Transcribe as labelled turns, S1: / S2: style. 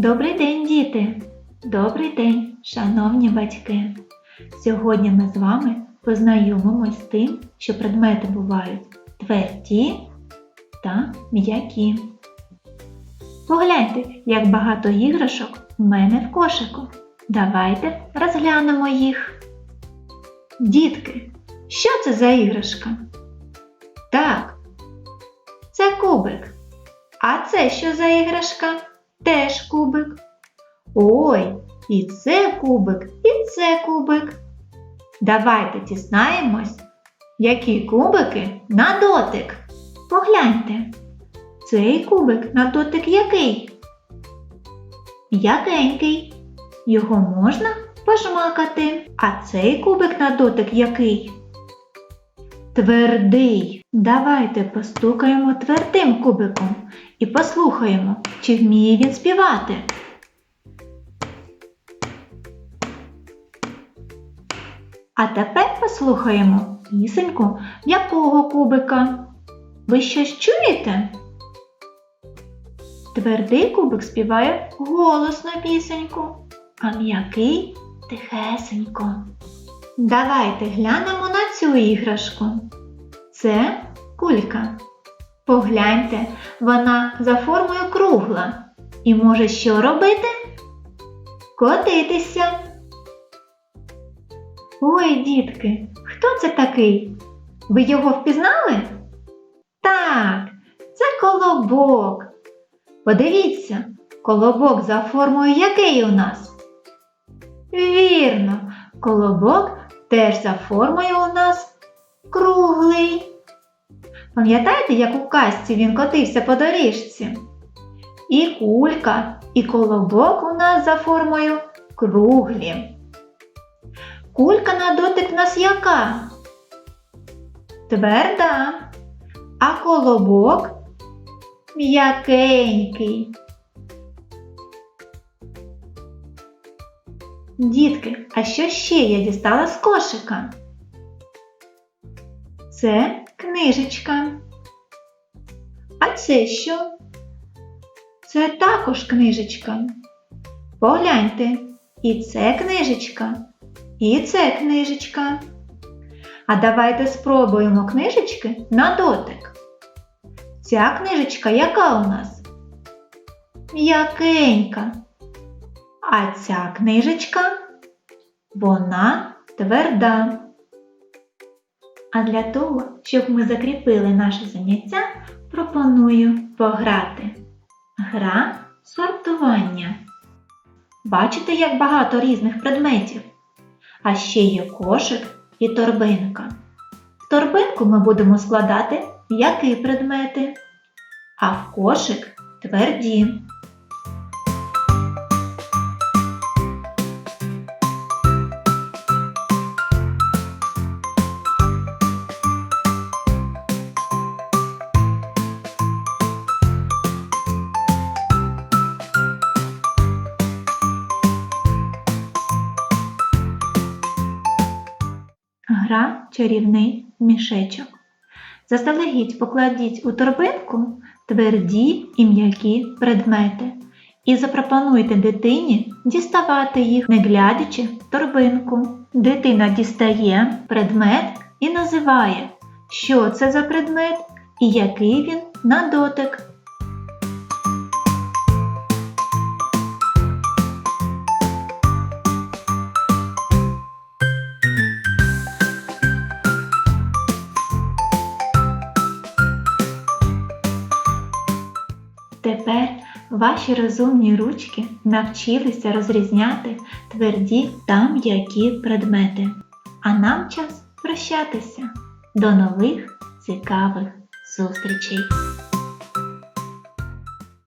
S1: Добрий день, діти! Добрий день, шановні батьки! Сьогодні ми з вами познайомимось з тим, що предмети бувають тверді та м'які. Погляньте, як багато іграшок у мене в кошику. Давайте розглянемо їх. Дітки, що це за іграшка? Так, це кубик. А це що за іграшка? Теж кубик. Ой, і це кубик, і це кубик. Давайте дізнаємось, які кубики на дотик. Погляньте. Цей кубик на дотик який? М'якенький. Його можна пожмакати. А цей кубик на дотик який? Твердий. Давайте постукаємо твердим кубиком і послухаємо, чи вміє він співати. А тепер послухаємо пісеньку м'якого кубика. Ви щось чуєте? Твердий кубик співає голосно пісеньку, а м'який тихесенько. Давайте глянемо на цю іграшку. Це кулька. Погляньте, вона за формою кругла і може що робити? Котитися. Ой, дітки, хто це такий? Ви його впізнали? Так, це колобок. Подивіться, колобок за формою який у нас? Вірно, колобок теж за формою у нас круглий. Пам'ятаєте, як у казці він котився по доріжці? І кулька, і колобок у нас за формою круглі. Кулька на дотик в нас яка? Тверда. А колобок м'якенький. Дітки, а що ще я дістала з кошика? Це книжечка. А це що? Це також книжечка. Погляньте, і це книжечка, і це книжечка. А давайте спробуємо книжечки на дотик. Ця книжечка яка у нас? М'якенька. А ця книжечка вона тверда. А для того, щоб ми закріпили наше заняття, пропоную пограти. Гра сортування. Бачите, як багато різних предметів. А ще є кошик і торбинка. В торбинку ми будемо складати м'які предмети, а в кошик тверді. Гра чарівний мішечок. Заздалегідь покладіть у торбинку тверді і м'які предмети і запропонуйте дитині діставати їх, не глядячи в торбинку. Дитина дістає предмет і називає, що це за предмет і який він на дотик. Тепер ваші розумні ручки навчилися розрізняти тверді та м'які предмети. А нам час прощатися. До нових цікавих зустрічей!